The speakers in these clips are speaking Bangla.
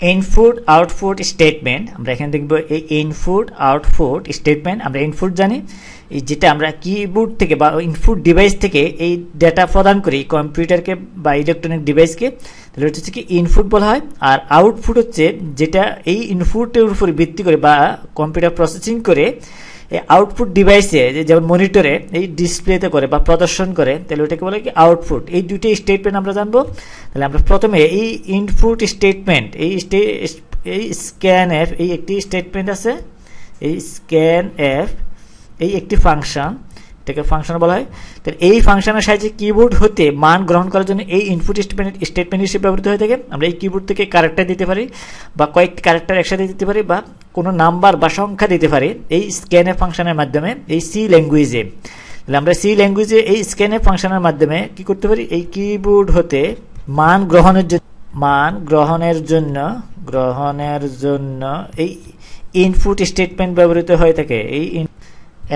ইনপুট আউটফুট স্টেটমেন্ট আমরা এখানে দেখব এই ইনফুট আউটফুট স্টেটমেন্ট আমরা ইনফুট জানি। যেটা আমরা কিবোর্ড থেকে বা ইনফুট ডিভাইস থেকে এই ডেটা প্রদান করি কম্পিউটারকে বা ইলেকট্রনিক ডিভাইসকে তাহলে হচ্ছে কি ইনপুট বলা হয়। আর আউটপুট হচ্ছে যেটা এই ইনফুটের উপর ভিত্তি করে বা কম্পিউটার প্রসেসিং করে এই আউটপুট ডিভাইসে যেমন মনিটরে এই ডিসপ্লেতে করে বা প্রদর্শন করে, তাহলে ওটাকে বলে কি আউটপুট এই দুটি স্টেটমেন্ট আমরা জানব। তাহলে আমরা প্রথমে এই ইনপুট স্টেটমেন্ট এই এই স্ক্যান এফ এই একটি স্টেটমেন্ট আছে। এই স্ক্যান এফ এই একটি ফাংশন এটাকে ফাংশন বলা হয়। তো এই ফাংশনের সাহায্যে কিবোর্ড হতে মান গ্রহণ করার জন্য এই ইনপুট স্টেটমেন্ট স্টেটমেন্ট হিসেবে ব্যবহৃত হয়ে থাকে। আমরা এই কিবোর্ড থেকে ক্যারেক্টার দিতে পারি বা কয়েকটি ক্যারেক্টার একসাথে দিতে পারি বা কোনো নাম্বার বা সংখ্যা দিতে পারি এই স্ক্যানে ফাংশনের মাধ্যমে, এই সি ল্যাঙ্গুয়েজে তাহলে আমরা সি ল্যাঙ্গুয়েজে এই স্ক্যানে ফাংশনের মাধ্যমে কি করতে পারি? এই কিবোর্ড হতে মান গ্রহণের জন্য মান গ্রহণের জন্য গ্রহণের জন্য এই ইনপুট স্টেটমেন্ট ব্যবহৃত হয়ে থাকে। এই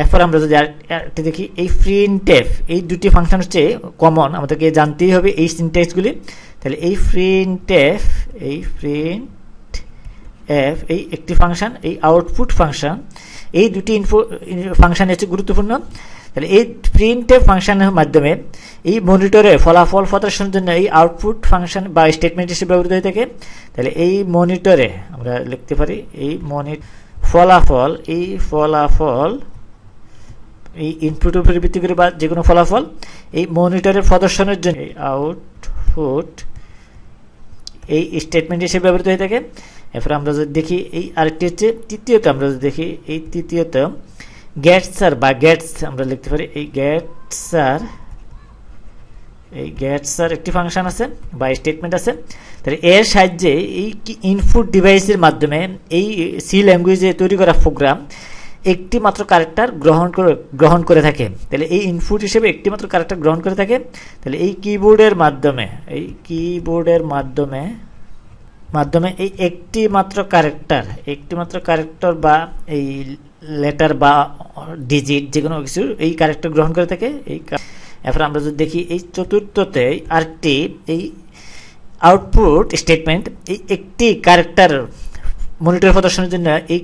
এরপর আমরা যদি আরেকটি দেখি, এই প্রিন্ট এফ এই দুটি ফাংশন হচ্ছে কমন আমাদেরকে জানতেই হবে এই সিনটেক্সগুলি তাহলে এই প্রিন্ট এফ এই প্রিন্ট এফ এই একটি ফাংশন এই আউটপুট ফাংশন এই দুটি ইনফো ফাংশন হচ্ছে গুরুত্বপূর্ণ। তাহলে এই প্রিন্ট এফ ফাংশনের মাধ্যমে এই মনিটরে ফলাফল প্রদর্শনের জন্য এই আউটপুট ফাংশন বা স্টেটমেন্ট হিসেবে ব্যবহৃত হয়ে থাকে। তাহলে এই মনিটরে আমরা লিখতে পারি, এই মনি ফলাফল, এই ফলাফল এই ইনপুটের উপর ভিত্তি করে বা যে কোনো ফলাফল এই মনিটরের প্রদর্শনের জন্য আউটপুট এই স্টেটমেন্ট হিসেবে ব্যবহৃত হয়ে থাকে। এরপর আমরা যদি দেখি এই আরেকটি হচ্ছে তৃতীয়ত আমরা যদি দেখি এই তৃতীয়ত গ্যাটসার বা গ্যাটস আমরা লিখতে পারি। এই গ্যাটসার এই গ্যাটসার একটি ফাংশন আছে বা স্টেটমেন্ট আছে। তাহলে এর সাহায্যে এই ইনপুট ডিভাইসের মাধ্যমে এই সি ল্যাঙ্গুয়েজে তৈরি করা প্রোগ্রাম একটি মাত্র ক্যারেক্টার গ্রহণ করে গ্রহণ করে থাকে। তাহলে এই ইনপুট হিসেবে একটি মাত্র ক্যারেক্টার গ্রহণ করে থাকে। তাহলে এই কিবোর্ডের মাধ্যমে, এই কিবোর্ডের মাধ্যমে মাধ্যমে এই একটি মাত্র ক্যারেক্টার একটি মাত্র ক্যারেক্টার বা এই লেটার বা ডিজিট যে কোনো কিছু এই ক্যারেক্টার গ্রহণ করে থাকে। এই এরপর আমরা যদি দেখি এই চতুর্থতে আরেকটি, এই আউটপুট স্টেটমেন্ট এই একটি ক্যারেক্টার মনিটর প্রদর্শনের জন্য এই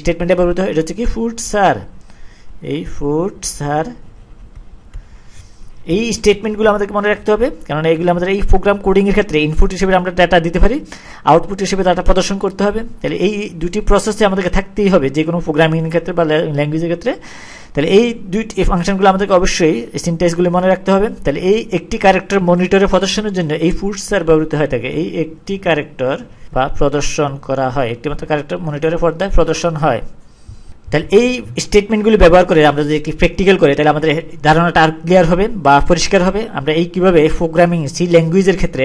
স্টেটমেন্টে ব্যবহৃত এটা হচ্ছে কি ফুড সার এই ফুড সার এই স্টেটমেন্টগুলো আমাদেরকে মনে রাখতে হবে। কারণ এইগুলো আমাদের এই প্রোগ্রাম কোডিংয়ের ক্ষেত্রে ইনপুট হিসেবে আমরা ডাটা দিতে পারি আউটপুট হিসেবে ডাটা প্রদর্শন করতে হবে। তাহলে এই দুটি প্রসেসে আমাদেরকে থাকতেই হবে যে কোনো প্রোগ্রামিংয়ের ক্ষেত্রে বা ল্যাঙ্গুয়েজের ক্ষেত্রে। তাহলে এই দুইটি ফাংশনগুলো আমাদেরকে অবশ্যই সিনটেক্সগুলো মনে রাখতে হবে। তাহলে এই একটি ক্যারেক্টার মনিটরে প্রদর্শনের জন্য এই ফুড সার ব্যবহৃত হয়ে থাকে এই একটি ক্যারেক্টার বা প্রদর্শন করা হয়। একটি মাত্র ক্যারেক্টার মনিটরে পর্দায় প্রদর্শন হয়। তাহলে এই স্টেটমেন্টগুলি ব্যবহার করে আমরা যদি একটি প্র্যাকটিক্যাল করি, তাহলে আমাদের ধারণাটা আর ক্লিয়ার হবে বা পরিষ্কার হবে। আমরা এই কীভাবে প্রোগ্রামিং সি ল্যাঙ্গুয়েজের ক্ষেত্রে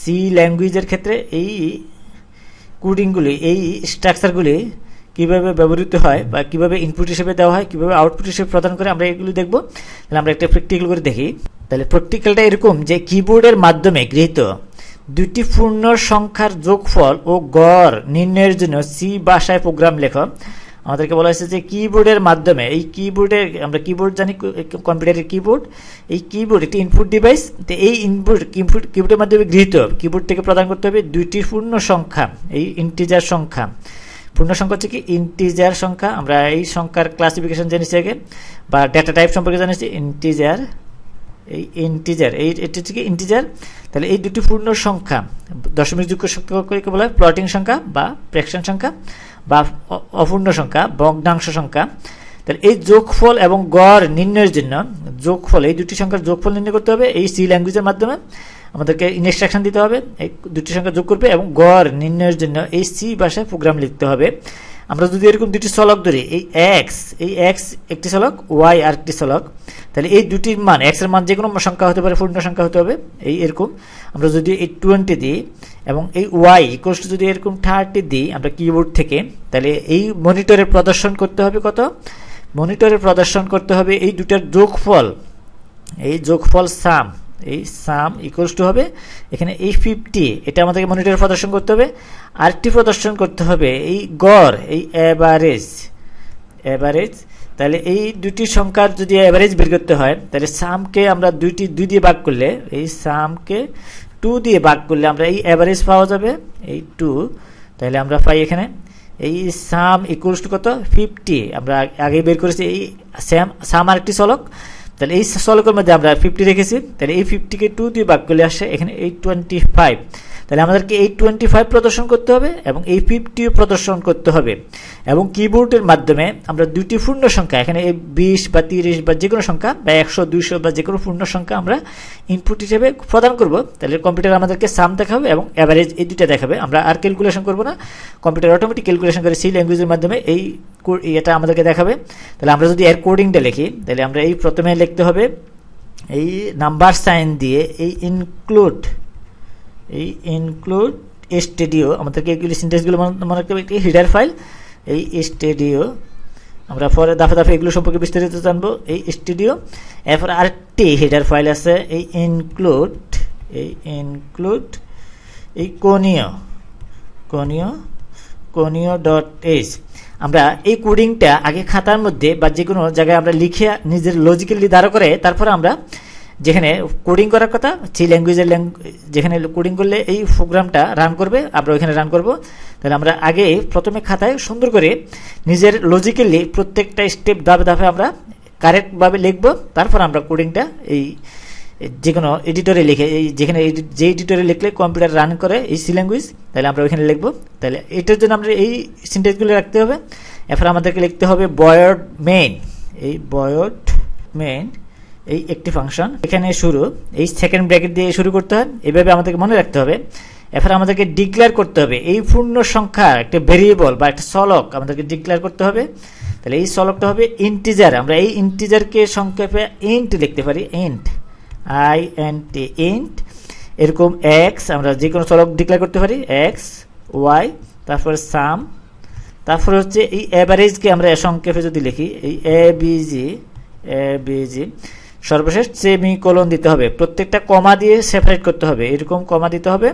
সি ল্যাঙ্গুয়েজের ক্ষেত্রে এই কোডিংগুলি এই স্ট্রাকচারগুলি কীভাবে ব্যবহৃত হয় বা কীভাবে ইনপুট হিসেবে দেওয়া হয়, কীভাবে আউটপুট হিসেবে প্রদান করে আমরা এগুলি দেখব। তাহলে আমরা একটা প্র্যাকটিক্যাল করে দেখি। তাহলে প্র্যাকটিক্যালটা এরকম যে কিবোর্ডের মাধ্যমে গৃহীত দুটি পূর্ণ সংখ্যার যোগফল ও গড় নির্ণয়ের জন্য সি ভাষায় প্রোগ্রাম লেখ। আমাদেরকে বলা হয়েছে যে কিবোর্ডের মাধ্যমে, এই কিবোর্ডে আমরা কিবোর্ড জানি কম্পিউটারের কিবোর্ড এই কিবোর্ড একটি ইনপুট ডিভাইস তো এই ইনপুট ইনপুট কিবোর্ডের মাধ্যমে গৃহীত। কিবোর্ড থেকে প্রদান করতে হবে দুইটি পূর্ণ সংখ্যা, এই ইন্টিজার সংখ্যা। পূর্ণ সংখ্যা হচ্ছে কি ইন্টিজার সংখ্যা। আমরা এই সংখ্যার ক্লাসিফিকেশন জেনেছি আগে, বা ডেটা টাইপ সম্পর্কে জানিয়েছি ইন্টিজার এই ইন্টিজার এই এটি হচ্ছে কি ইন্টিজার তাহলে এই দুটি পূর্ণ সংখ্যা, দশমিক যুক্ত সংখ্যাকে বলা হয় প্লটিং সংখ্যা বা প্রেকশন সংখ্যা। বা অপূর্ণ সংখ্যা, ভগ্নাংশ সংখ্যা, তাহলে এই যোগফল এবং গড় নির্ণয়ের জন্য যোগফল, এই দুটি সংখ্যার যোগফল নির্ণয় করতে হবে এই সি ল্যাঙ্গুয়েজের মাধ্যমে। আমাদেরকে ইনস্ট্রাকশন দিতে হবে, এই দুটি সংখ্যা যোগ করবে এবং গড় নির্ণয়ের জন্য এই সি ভাষায় প্রোগ্রাম লিখতে হবে। আমরা যদি এরকম দুটি চলক ধরি, এই এক্স এই এক্স একটি চলক ওয়াই আর একটি চলক তাহলে এই দুটির মান এক্সের মান যে কোনো সংখ্যা হতে পারে, পূর্ণ সংখ্যা হতে হবে, এই এরকম। আমরা যদি এই টোয়েন্টি দিই, এবং এই ওয়াই ইকোয়াস যদি এরকম থার্টি দিই, আমরা কিবোর্ড থেকে, তাহলে এই মনিটরে প্রদর্শন করতে হবে কত? মনিটরে প্রদর্শন করতে হবে এই দুটার যোগফল, এই যোগফল সাম এই সাম ইকুয়ালস টু হবে, এখানে এই ফিফটি এটা আমাদেরকে মনিটরে প্রদর্শন করতে হবে। আরেকটি প্রদর্শন করতে হবে, এই গড়, এই অ্যাভারেজ অ্যাভারেজ তাহলে এই দুটি সংখ্যার যদি অ্যাভারেজ বের করতে হয়, তাহলে সামকে আমরা দুইটি, দুই দিয়ে ভাগ করলে, এই সামকে টু দিয়ে ভাগ করলে আমরা এই অ্যাভারেজ পাওয়া যাবে, এই টু তাহলে আমরা পাই এখানে। এই সাম ইকুয়ালস টু কত? ফিফটি আমরা আগে বের করেছি এই স্যাম সাম আরেকটি চলক তাহলে এই চলকের মধ্যে আমরা ফিফটি রেখেছি, তাহলে এই ফিফটিকে টু দিয়ে ভাগ করলে আসে এখানে এই টোয়েন্টি ফাইভ তাহলে আমাদেরকে এই টোয়েন্টি ফাইভ প্রদর্শন করতে হবে এবং এই ফিফটিও প্রদর্শন করতে হবে। এবং কিবোর্ডের মাধ্যমে আমরা দুটি পূর্ণ সংখ্যা, এখানে এই বিশ বা তিরিশ বা যে কোনো সংখ্যা বা একশো, দুইশো বা যে কোনো পূর্ণ সংখ্যা আমরা ইনপুট হিসেবে প্রদান করব। তাহলে কম্পিউটার আমাদেরকে সাম দেখাবে এবং অ্যাভারেজ এই দুইটা দেখাবে। আমরা আর ক্যালকুলেশন করব না। কম্পিউটার অটোমেটিক ক্যালকুলেশন করে সি ল্যাঙ্গুয়েজের মাধ্যমে এই এটা আমাদেরকে দেখাবে। তাহলে আমরা যদি এর কোডিংটা লিখি, তাহলে আমরা এই প্রথমে লিখতে হবে এই নাম্বার সাইন দিয়ে এই ইনক্লুড এই ইনক্লুড স্টেডিও আমাদেরকে এগুলি সিনটেক্সগুলো মনে রাখতে একটি হিডার ফাইল এই স্টেডিও আমরা পরে দাফে দাফে এগুলো সম্পর্কে বিস্তারিত জানব। এই স্টুডিও এরপর আরেকটি হেডার ফাইল আছে, এই ইনক্লুড এই ইনক্লুড এই conio conio conio dot H আমরা এই কোডিংটা আগে খাতার মধ্যে বা যে কোনো জায়গায় আমরা লিখে নিজের লজিক্যালি দাঁড় করে, তারপরে আমরা যেখানে কোডিং করার কথা সেই ল্যাঙ্গুয়েজের যেখানে কোডিং করলে এই প্রোগ্রামটা রান করবে, আমরা ওইখানে রান করব। তাহলে আমরা আগে প্রথমে খাতায় সুন্দর করে নিজের লজিক্যালি প্রত্যেকটা স্টেপ ধাপে ধাপে আমরা কারেক্টভাবে লিখব। তারপর আমরা কোডিংটা এই যে কোনো এডিটরে লিখে, এই যেখানে যে এডিটরে লিখলে কম্পিউটার রান করে, এই সি ল্যাঙ্গুয়েজ তাহলে আমরা ওইখানে লিখব। তাহলে এটার জন্য আমরা এই সিনটেক্সগুলো রাখতে হবে। এরপর আমাদেরকে লিখতে হবে বয়ড মেইন এই বয়ড মেইন এই একটি ফাংশন এখানে শুরু, এই সেকেন্ড ব্র্যাকেট দিয়ে শুরু করতে হয়, এভাবে আমাদেরকে মনে রাখতে হবে। এরপর আমাদেরকে ডিক্লেয়ার করতে হবে। এই পূর্ণ সংখ্যা একটা ভেরিয়েবল বা একটা সলক আমাদেরকে ডিক্লেয়ার করতে হবে। তাহলে এই সলকটা হবে ইন্টিজার আমরা এই ইন্টিজারকে সংক্ষেপে ইন্ট লিখতে পারি int I N T int এরকম এক্স আমরা যে কোনো সলক ডিক্লেয়ার করতে পারি এক্স ওয়াই তারপর সাম তারপর হচ্ছে এই অ্যাভারেজকে আমরা সংক্ষেপে যদি লিখি, এই A V G A V G সর্বশেষ সেমি কোলন দিতে হবে। প্রত্যেকটা কমা দিয়ে সেপারেট করতে হবে। এরকম কমা দিতে হবে।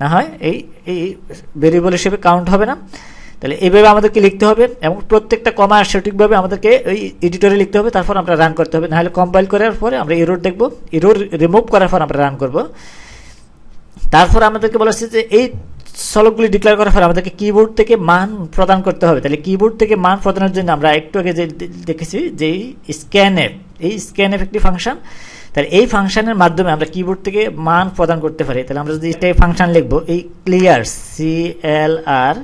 না হয় এই এই ভেরিয়েবল হিসেবে কাউন্ট হবে না। তাহলে এইভাবে আমাদেরকে লিখতে হবে এবং প্রত্যেকটা কমা সঠিকভাবে আমাদেরকে ওই এডিটরে লিখতে হবে। তারপর আমরা রান করতে হবে। নাহলে কম্পাইল করার পরে আমরা এরোর দেখব। এরোর রিমুভ করার পর আমরা রান করব। তারপর আমাদেরকে বলা হচ্ছে যে এই সলকগুলি ডিক্লেয়ার করার পর আমাদেরকে কিবোর্ড থেকে মান প্রদান করতে হবে। তাহলে কিবোর্ড থেকে মান প্রদানের জন্য আমরা একটু আগে যে দেখেছি যে স্ক্যানএফ এই স্ক্যানএফ একটি ফাংশন তাহলে এই ফাংশনের মাধ্যমে আমরা কিবোর্ড থেকে মান প্রদান করতে পারি। তাহলে আমরা যদি এটাই ফাংশন লিখব, এই clear C L R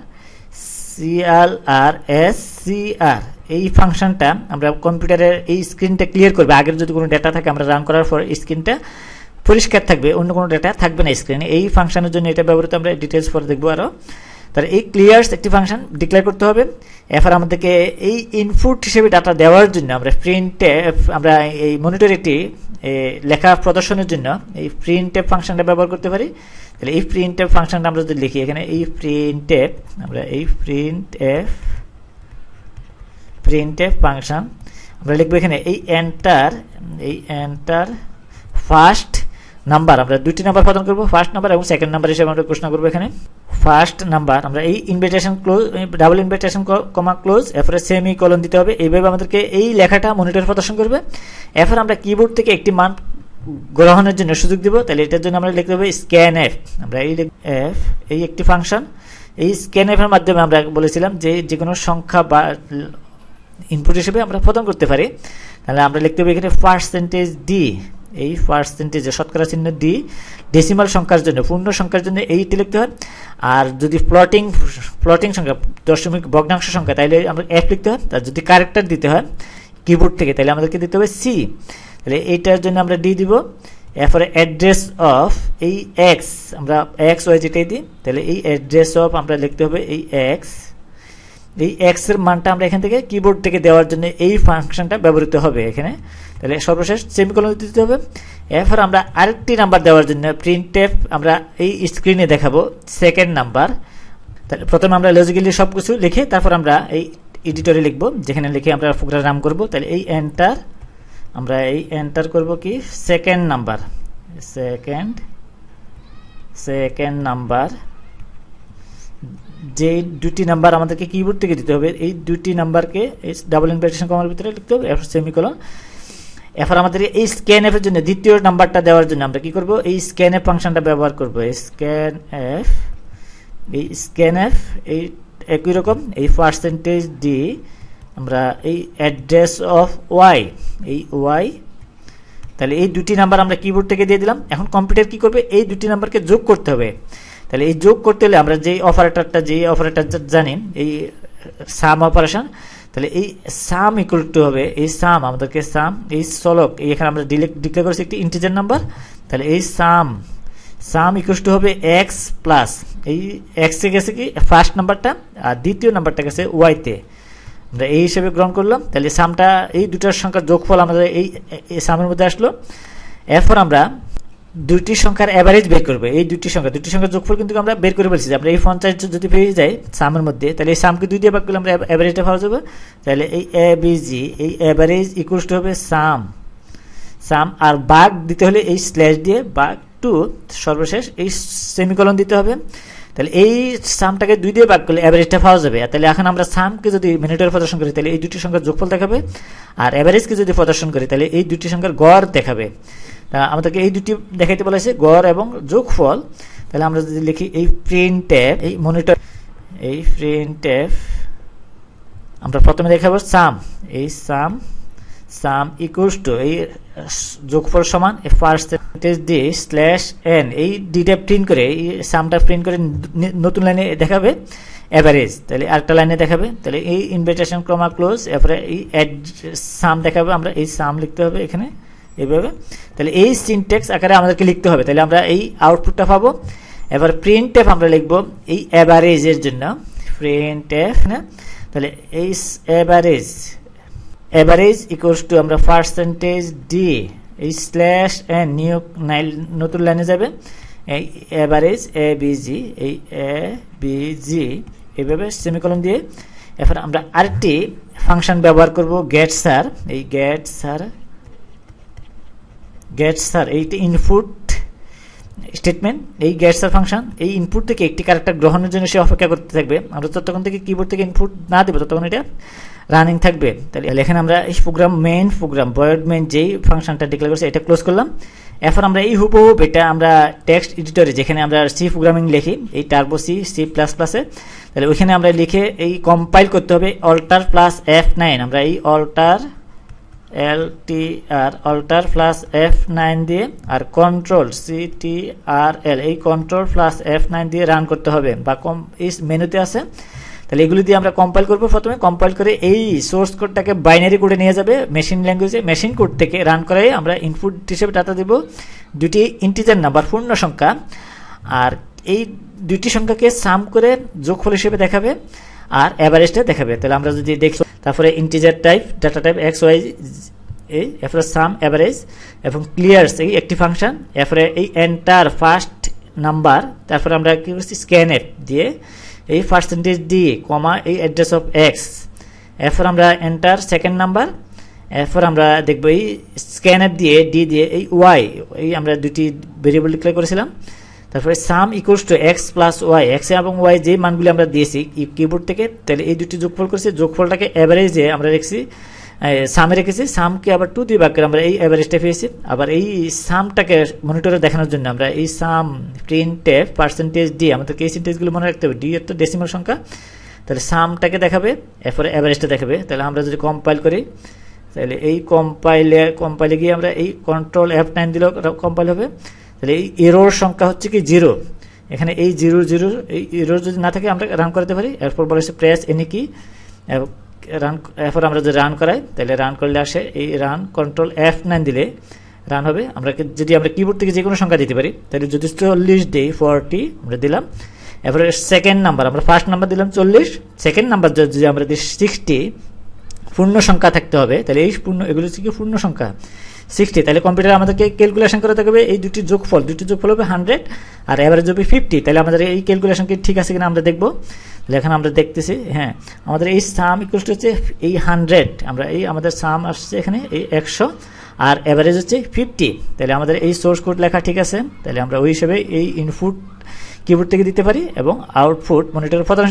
C L R S C R এই ফাংশনটা আমরা কম্পিউটারের এই স্ক্রিনটা ক্লিয়ার করবে। আগের যদি কোনো ডেটা থাকে, আমরা রান করার পর স্ক্রিনটা পরিষ্কার থাকবে, অন্য কোনো ডেটা থাকবে না স্ক্রিনে এই ফাংশনের জন্য এটা ব্যবহৃত আমরা ডিটেলস পরে দেখব আরও তাহলে এই ক্লিয়ার্স একটি ফাংশন ডিক্লেয়ার করতে হবে। এরপর আমাদেরকে এই ইনপুট হিসেবে ডাটা দেওয়ার জন্য আমরা প্রিন্টে আমরা এই মনিটরিটি লেখা প্রদর্শনের জন্য এই প্রিন্ট ফাংশনটা ব্যবহার করতে পারি। তাহলে এই প্রিন্ট ফাংশনটা আমরা যদি লিখি, এখানে এই প্রিন্ট আমরা এই print F print F function আমরা লিখব এখানে এই এন্টার এই এন্টার ফার্স্ট নাম্বার, আমরা দুইটি নাম্বার প্রদান করব ফার্স্ট নাম্বার এবং সেকেন্ড নাম্বার হিসেবে আমরা প্রশ্ন করব এখানে। ফার্স্ট নাম্বার আমরা এই invitation close double invitation comma close এরপরে সেমি কলন দিতে হবে। এইভাবে আমাদেরকে এই লেখাটা মনিটর প্রদর্শন করবে। এরপর আমরা কিবোর্ড থেকে একটি মান গ্রহণের জন্য সুযোগ দিব। তাহলে এটার জন্য আমরা লিখতে হবে স্ক্যান এফ আমরা এই এফ এই একটি ফাংশন এই স্ক্যান এফের মাধ্যমে আমরা বলেছিলাম যে যে কোনো সংখ্যা বা ইনপুট হিসেবে আমরা প্রদান করতে পারি। তাহলে আমরা লিখতে হবে এখানে পার্সেন্টেজ ডি এই পার্সেন্টেজে শতকরা চিহ্ন ডি ডেসিমাল সংখ্যার জন্য, পূর্ণ সংখ্যার জন্য এইটি লিখতে হয়। আর যদি প্লটিং প্লটিং সংখ্যা, দশমিক ভগ্নাংশ সংখ্যা তাহলে আমরা এফ লিখতে হয়। আর যদি কারেক্টার দিতে হয় কিবোর্ড থেকে তাহলে আমাদেরকে দিতে হবে সি তাহলে এইটার জন্য আমরা ডি দিব। এরপরে অ্যাড্রেস অফ এই এক্স আমরা এক্স ওয়াই যেটাই দিই। তাহলে এই অ্যাড্রেস অফ আমরা লিখতে হবে এই এক্স এই এক্সের মানটা আমরা এখান থেকে কিবোর্ড থেকে দেওয়ার জন্য এই ফাংশনটা ব্যবহৃত হবে এখানে। তাহলে সর্বশেষ সেমিকলন দিতে হবে। এরপর আমরা আরেকটি নাম্বার দেওয়ার জন্য প্রিন্ট টেপ আমরা এই স্ক্রিনে দেখাবো সেকেন্ড নাম্বার তাহলে প্রথমে আমরা লজিক্যালি সব কিছু লিখে তারপর আমরা এই এডিটরে লিখব, যেখানে লিখে আমরা প্রোগ্রাম নাম করব। তাহলে এই এন্টার আমরা এই এন্টার করব কি? Second number second second number যে দুটি নাম্বার আমাদেরকে কিবোর্ড থেকে দিতে হবে, এই দুটি নাম্বারকে এই ডাবল ইনভার্টেশন কমার ভিতরে লিখতে হবে এরপর সেমিকলন এরপর আমাদের এই স্ক্যান এফ এর জন্য দ্বিতীয় নাম্বারটা দেওয়ার জন্য আমরা কি করব? এই স্ক্যান এফ ফাংশনটা ব্যবহার করব। স্ক্যান এফ এই স্ক্যান এফ এই একই রকম, এই পার্সেন্টেজ ডি আমরা এই অ্যাড্রেস অফ ওয়াই এই ওয়াই তাহলে এই দুটি নাম্বার আমরা কিবোর্ড থেকে দিয়ে দিলাম। এখন কম্পিউটার কি করবে? এই দুটি নাম্বারকে যোগ করতে হবে। তাহলে এই যোগ করতে হলে আমরা যেই অপারেটরটা, যেই অপারেটর জানি, এই সাম অপারেশন, তাহলে এই সাম ইকুয়াল টু হবে, এই সাম, আমাদেরকে সাম, এই চলক এই এখানে আমরা ডিক্লেয়ার করেছি একটি ইন্টিজার নাম্বার তাহলে এই সাম সাম ইকুয়াল টু হবে এক্স প্লাস এই এক্সে গেছে কি ফার্স্ট নাম্বারটা আর দ্বিতীয় নাম্বারটা গেছে ওয়াইতে আমরা এই হিসেবে গ্রহণ করলাম, তাহলে সামটা, এই দুটার সংখ্যার যোগফল আমাদের এই এই সামের মধ্যে আসলো। এরপর আমরা দুটি সংখ্যার অ্যাভারেজ বের করবে। এই দুটি সংখ্যা দুটি সংখ্যার যোগফল কিন্তু আমরা বের করে ফেলছি। আমরা এই পঞ্চাশ যদি পেয়ে যাই সামের মধ্যে, তাহলে এই সামকে দুই দিয়ে ভাগ করলে আমরা অ্যাভারেজটা পাওয়া যাবে। তাহলে এই এ বি জি এই অ্যাভারেজ ইকুয়ালস টু হবে সাম সাম আর বাঘ দিতে হলে এই স্ল্যাশ দিয়ে বাঘ টু সর্বশেষ এই সেমিকলন দিতে হবে। তাহলে এই সামটাকে দুই দিয়ে ভাগ করলে অ্যাভারেজটা পাওয়া যাবে। তাহলে এখন আমরা সামকে যদি মিনিটের প্রদর্শন করি, তাহলে এই দুটি সংখ্যার যোগফল দেখাবে। আর অ্যাভারেজকে যদি প্রদর্শন করি, তাহলে এই দুটি সংখ্যার গড় দেখাবে। আমাদেরকে এই দুটি দেখাইতে বলেছে গড় এবং যোগফল। তাহলে আমরা যদি লিখি এই প্রিন্ট ট্যাব এই মনিটর এই প্রিন্ট ট্যাব আমরা প্রথমে দেখাবো সাম এই সাম সাম ইকুয়ালস টু এই যোগফল সমান পার্সেন্টেজ দিয়ে স্ল্যাশ এন এই ডিটা প্রিন্ট করে, এই সামটা প্রিন্ট করে নতুন লাইনে দেখাবে অ্যাভারেজ তাহলে আরেকটা লাইনে দেখাবে, তাহলে এই ইনভিটেশন ক্রমা ক্লোজ এরপরে এই অ্যাড সাম দেখাবে, আমরা এই সাম লিখতে হবে এখানে। এইভাবে। তাহলে এই সিনটেক্স আকারে আমাদেরকে লিখতে হবে। তাহলে আমরা এই আউটপুটটা পাবো। এবার প্রিন্ট এফ আমরা লিখব এই অ্যাভারেজের জন্য। প্রিন্ট এফ না? তাহলে এই অ্যাভারেজ অ্যাভারেজ ইকুয়ালস টু আমরা পার্সেন্টেজ ডি এই স্ল্যাশ এন নিউ নতুন লাইনে যাবে। এই অ্যাভারেজ এ বিজি এই এ বিজি এইভাবে সেমিকলন দিয়ে। এরপর আমরা আরেকটি ফাংশন ব্যবহার করব গেট স্যার এই গেট স্যার গেট স্যার এইটি ইনপুট স্টেটমেন্ট এই গেট স্যার ফাংশন এই ইনপুট থেকে একটি ক্যারেক্টার গ্রহণের জন্য সে অপেক্ষা করতে থাকবে। আমরা ততক্ষণ থেকে কিবোর্ড থেকে ইনপুট না দেবো, ততক্ষণ এটা রানিং থাকবে। তাহলে এখানে আমরা এই program main program void main যেই ফাংশনটা ডিক্লেয়ার করছি, এটা ক্লোজ করলাম। এখন আমরা এই হুবহুব এটা আমরা টেক্সট এডিটরে যেখানে আমরা সি প্রোগ্রামিং লিখি, এই টার্বো সি সি প্লাস প্লাসে তাহলে ওইখানে আমরা লিখে এই কম্পাইল করতে হবে অল্টার প্লাস এফ নাইন আমরা এই alter L T R alter plus F nine দিয়ে আর control C T R L এই কন্ট্রোল প্লাস এফ নাইন দিয়ে রান করতে হবে। বা কম এই মেনুতে আছে। তাহলে এগুলি দিয়ে আমরা কম্পাইল করব প্রথমে। কম্পাইল করে এই সোর্স কোডটাকে বাইনারি কোডে নিয়ে যাবে। মেশিন ল্যাঙ্গুয়েজে মেশিন কোড থেকে রান করে আমরা ইনপুট হিসেবে ডাটা দেব। দুটি ইন্টিজার নাম্বার পূর্ণ সংখ্যা। আর এই দুটি সংখ্যাকে সাম করে যোগফল হিসেবে দেখাবে। আর অ্যাভারেজটা দেখাবে। তাহলে আমরা যদি দেখি তারপরে integer type data type X Y এই, এরপরে সাম অ্যাভারেজ এবং ক্লিয়ার্স এই একটি ফাংশন এরপরে এই এন্টার ফার্স্ট নাম্বার তারপরে আমরা কী করছি? স্ক্যান এফ দিয়ে এই পার্সেন্টেজ দিয়ে কমা এই অ্যাড্রেস অফ এক্স এরপর আমরা এন্টার সেকেন্ড নাম্বার এরপর আমরা দেখব এই স্ক্যান অ্যাপ দিয়ে ডি দিয়ে এই ওয়াই এই আমরা দুটি ভেরিয়েবল ডিক্লেয়ার করেছিলাম। তারপরে sum equals to X plus Y X এবং ওয়াই যে মানগুলি আমরা দিয়েছি কিবোর্ড থেকে, তাহলে এই দুটি যোগফল করেছি, যোগফলটাকে অ্যাভারেজে আমরা রেখেছি সামে রেখেছি সামকে আবার টু দিয়ে বাক্যের আমরা এই অ্যাভারেজটা পেয়েছি। আবার এই সামটাকে মনিটরে দেখানোর জন্য আমরা এই সাম প্রিন্ট পার্সেন্টেজ ডি আমাদেরকে এই সিন্টেজগুলো মনে রাখতে হবে ডি তো ডেসিমাল সংখ্যা। তাহলে সামটাকে দেখাবে, এরপরে অ্যাভারেজটা দেখাবে। তাহলে আমরা যদি কম্পাইল করি, তাহলে এই কম্পাইলে কম্পাইলে গিয়ে আমরা এই কন্ট্রোল এফ নাইন দিলেও কম্পাইল হবে। তাহলে এই এরোর সংখ্যা হচ্ছে কি জিরো এখানে এই জিরো জিরো এই এরোর যদি না থাকে, আমরা রান করতে পারি। এরপর বলে প্রেস এনি কি রান এরপর আমরা যদি রান করাই, তাহলে রান করলে আসে এই রান কন্ট্রোল এফ নাইন দিলে রান হবে। আমরা যদি আমরা কিবোর্ড থেকে যে কোনো সংখ্যা দিতে পারি, তাহলে যদি চল্লিশ দিই ফোরটি আমরা দিলাম। এরপরে সেকেন্ড নাম্বার আমরা ফার্স্ট নাম্বার দিলাম চল্লিশ। সেকেন্ড নাম্বার যদি আমরা দিই সিক্সটি পূর্ণ সংখ্যা থাকতে হবে। তাহলে এই পূর্ণ, এগুলো হচ্ছে কি পূর্ণ সংখ্যা। সিক্সটি তাহলে কম্পিউটার আমাদেরকে ক্যালকুলেশন করে থাকবে এই দুটি যোগফল দুটি যোগফল হবে হান্ড্রেড আর এভারেজ হবে ফিফটি তাহলে আমাদের এই ক্যালকুলেশন কি ঠিক আছে কিনা আমরা দেখব। তাহলে এখন আমরা দেখতেছি হ্যাঁ আমাদের এই সাম ইকুয়াল টু হচ্ছে এই হান্ড্রেড আমরা এই আমাদের সাম আসছে এখানে, এই একশো, আর অ্যাভারেজ হচ্ছে ফিফটি তাহলে আমাদের এই সোর্স কোড লেখা ঠিক আছে, তাহলে আমরা ওই হিসেবে এই ইনপুট কিবোর্ড থেকে দিতে পারি এবং আউটপুট মনিটরের প্রধান